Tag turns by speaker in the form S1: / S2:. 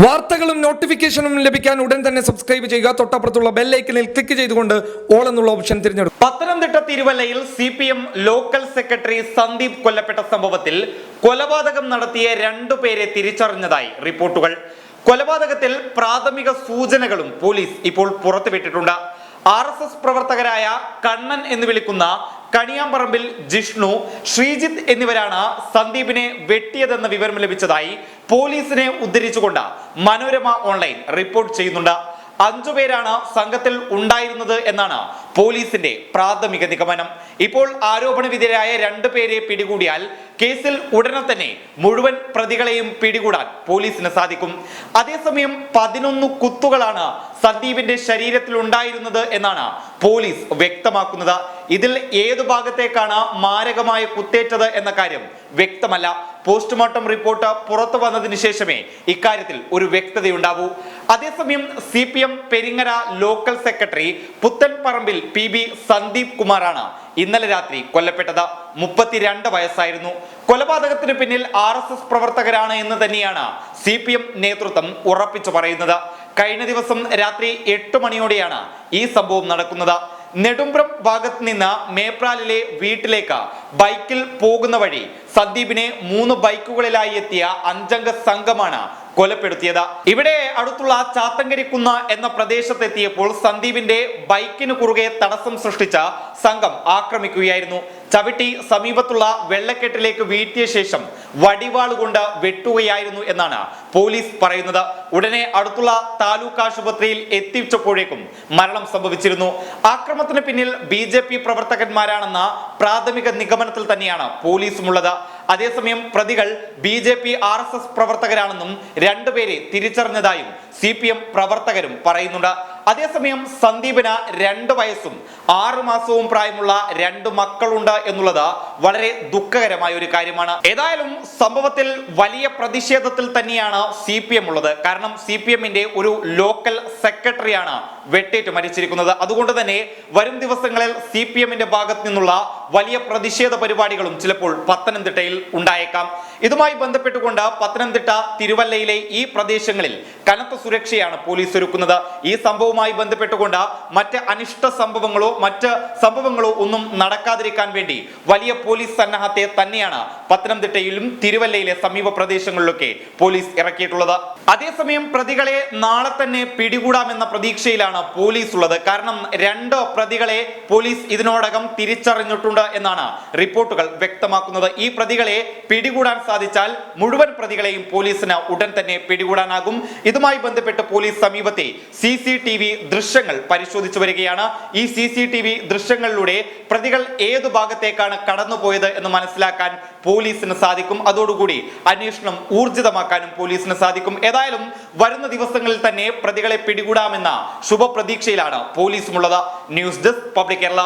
S1: വാർത്തകളും നോട്ടിഫിക്കേഷനും ലഭിക്കാൻ ഉടൻ തന്നെ സബ്സ്ക്രൈബ് ചെയ്യുക. തൊട്ടപ്പുറത്തുള്ള ബെല്ലൈക്കനിൽ ക്ലിക്ക് ചെയ്തുകൊണ്ട് ഓൾ എന്നുള്ള ഓപ്ഷൻ തിരഞ്ഞെടുക്കും
S2: പത്തനംതിട്ട തിരുവല്ലയിൽ C P M local secretary Sandeep കൊല്ലപ്പെട്ട സംഭവത്തിൽ കൊലപാതകം നടത്തിയ രണ്ടു പേരെ തിരിച്ചറിഞ്ഞതായി റിപ്പോർട്ടുകൾ. കൊലപാതകത്തിൽ പ്രാഥമിക സൂചനകളും പോലീസ് ഇപ്പോൾ പുറത്തുവിട്ടിട്ടുണ്ട്. ആർ എസ് എസ് പ്രവർത്തകരായ കണ്ണൻ എന്ന് വിളിക്കുന്ന കണിയാമ്പറമ്പിൽ ജിഷ്ണു ശ്രീജിത്ത് എന്നിവരാണ് സന്ദീപിനെ വെട്ടിയതെന്ന വിവരം ലഭിച്ചതായി പോലീസിനെ ഉദ്ധരിച്ചുകൊണ്ട് മനോരമ ഓൺലൈൻ റിപ്പോർട്ട് ചെയ്യുന്നുണ്ട്. അഞ്ചുപേരാണ് സംഘത്തിൽ ഉണ്ടായിരുന്നത് എന്നാണ് പോലീസിന്റെ പ്രാഥമിക നിഗമനം. ഇപ്പോൾ ആരോപണ വിധേയരായ രണ്ടു പേരെ പിടികൂടിയാൽ കേസിൽ ഉടനെ തന്നെ മുഴുവൻ പ്രതികളെയും പിടികൂടാൻ പോലീസിന് സാധിക്കും. അതേസമയം പതിനൊന്ന് കുത്തുകളാണ് സന്ദീപിന്റെ ശരീരത്തിൽ ഉണ്ടായിരുന്നത് എന്നാണ് പോലീസ് വ്യക്തമാക്കുന്നത്. ഇതിൽ ഏതു ഭാഗത്തേക്കാണ് മാരകമായ കുത്തേറ്റത് എന്ന കാര്യം വ്യക്തമല്ല. പോസ്റ്റ്മോർട്ടം റിപ്പോർട്ട് പുറത്തു വന്നതിന് ശേഷമേ ഇക്കാര്യത്തിൽ ഒരു വ്യക്തതയുണ്ടാവൂ. അതേസമയം C P M Peringara local secretary Puthenparambil P B Sandeep കുമാറാണ്. ഇന്നലെ രാത്രി കൊല്ലപ്പെട്ടത് മുപ്പത്തിരണ്ട് വയസ്സായിരുന്നു. കൊലപാതകത്തിന് പിന്നിൽ ആർ എസ് എസ് പ്രവർത്തകരാണ് എന്ന് തന്നെയാണ് സി പി എം നേതൃത്വം ഉറപ്പിച്ചു പറയുന്നത്. കഴിഞ്ഞ ദിവസം രാത്രി എട്ട് മണിയോടെയാണ് ഈ സംഭവം നടക്കുന്നത്. നെടുമ്പ്രം ഭാഗത്ത് നിന്ന് മേപ്രാലിലെ വീട്ടിലേക്ക് ബൈക്കിൽ പോകുന്ന വഴി സന്ദീപിനെ മൂന്ന് ബൈക്കുകളിലായി എത്തിയ അഞ്ചംഗ സംഘമാണ് കൊലപ്പെടുത്തിയത്. ഇവിടെ അടുത്തുള്ള ചാത്തങ്കരിക്കുന്ന എന്ന പ്രദേശത്തെത്തിയപ്പോൾ സന്ദീപിന്റെ ബൈക്കിന് കുറുകെ തടസ്സം സൃഷ്ടിച്ച സംഘം ആക്രമിക്കുകയായിരുന്നു. ചവിട്ടി സമീപത്തുള്ള വെള്ളക്കെട്ടിലേക്ക് വീഴ്ത്തിയ ശേഷം വടിവാൾ കൊണ്ട് വെട്ടുകയായിരുന്നു എന്നാണ് പോലീസ് പറയുന്നത്. ഉടനെ അടുത്തുള്ള താലൂക്ക് ആശുപത്രിയിൽ എത്തിച്ചപ്പോഴേക്കും മരണം സംഭവിച്ചിരുന്നു. ആക്രമണത്തിന് പിന്നിൽ ബി പ്രവർത്തകന്മാരാണെന്ന പ്രാഥമിക നിഗമനത്തിൽ തന്നെയാണ് പോലീസുമുള്ളത്. അതേസമയം പ്രതികൾ B J P R S S പ്രവർത്തകരാണെന്നും രണ്ടുപേരെ തിരിച്ചറിഞ്ഞതായും സി പി എം പ്രവർത്തകരും പറയുന്നുണ്ട്. അതേസമയം സന്ദീപിന് രണ്ട് വയസ്സും ആറു മാസവും പ്രായമുള്ള രണ്ട് മക്കളുണ്ട് എന്നുള്ളത് വളരെ ദുഃഖകരമായ ഒരു കാര്യമാണ്. ഏതായാലും സംഭവത്തിൽ വലിയ പ്രതിഷേധത്തിൽ തന്നെയാണ് സി പി എം ഉള്ളത്. കാരണം സി പി എമ്മിന്റെ ഒരു ലോക്കൽ സെക്രട്ടറിയാണ് വെട്ടേറ്റ് മരിച്ചിരിക്കുന്നത്. അതുകൊണ്ട് തന്നെ വരും ദിവസങ്ങളിൽ സി പി എമ്മിന്റെ ഭാഗത്ത് നിന്നുള്ള വലിയ പ്രതിഷേധ പരിപാടികളും ചിലപ്പോൾ പത്തനംതിട്ടയിൽ ഉണ്ടായേക്കാം. ഇതുമായി ബന്ധപ്പെട്ടുകൊണ്ട് പത്തനംതിട്ട തിരുവല്ലയിലെ ഈ പ്രദേശങ്ങളിൽ കനത്ത സുരക്ഷയാണ് പോലീസ് ഒരുക്കുന്നത്. ഈ സംഭവവുമായി ബന്ധപ്പെട്ടുകൊണ്ട് മറ്റ് അനിഷ്ട സംഭവങ്ങളോ മറ്റ് സംഭവങ്ങളോ ഒന്നും നടക്കാതിരിക്കാൻ വേണ്ടി വലിയ പോലീസ് സന്നാഹത്തെ തന്നെയാണ് പത്തനംതിട്ടയിലും തിരുവല്ലയിലെ സമീപ പ്രദേശങ്ങളിലൊക്കെ പോലീസ് ഇറക്കിയിട്ടുള്ളത്. അതേസമയം പ്രതികളെ നാളെ തന്നെ പിടികൂടാമെന്ന പ്രതീക്ഷയിലാണ് പോലീസ് ഉള്ളത് കാരണം രണ്ട് പ്രതികളെ പോലീസ് ഇതിനോടകം തിരിച്ചറിഞ്ഞിട്ടുണ്ട് എന്നാണ് റിപ്പോർട്ടുകൾ വ്യക്തമാക്കുന്നത്. ഈ പ്രതികളെ പിടികൂടാൻ സാധിച്ചാൽ മുഴുവൻ പ്രതികളെയും പോലീസിന് ഉടൻ തന്നെ പിടികൂടാനാകും. ഇതുമായി ബന്ധപ്പെട്ട് പോലീസ് സമീപത്തെ സി സി ടി വി ദൃശ്യങ്ങൾ പരിശോധിച്ചു വരികയാണ്. ഈ സി സി ടി വി ദൃശ്യങ്ങളിലൂടെ പ്രതികൾ ഏതു ഭാഗത്തേക്കാണ് കടന്നുപോയത് എന്ന് മനസ്സിലാക്കാൻ പോലീസിന് സാധിക്കും. അതോടുകൂടി അന്വേഷണം ഊർജിതമാക്കാനും പോലീസിന് സാധിക്കും. ഏതായാലും വരുന്ന ദിവസങ്ങളിൽ തന്നെ പ്രതികളെ പിടികൂടാമെന്ന ശുഭപ്രതീക്ഷയിലാണ് പോലീസുമുള്ളത്. News desk Public Kerala.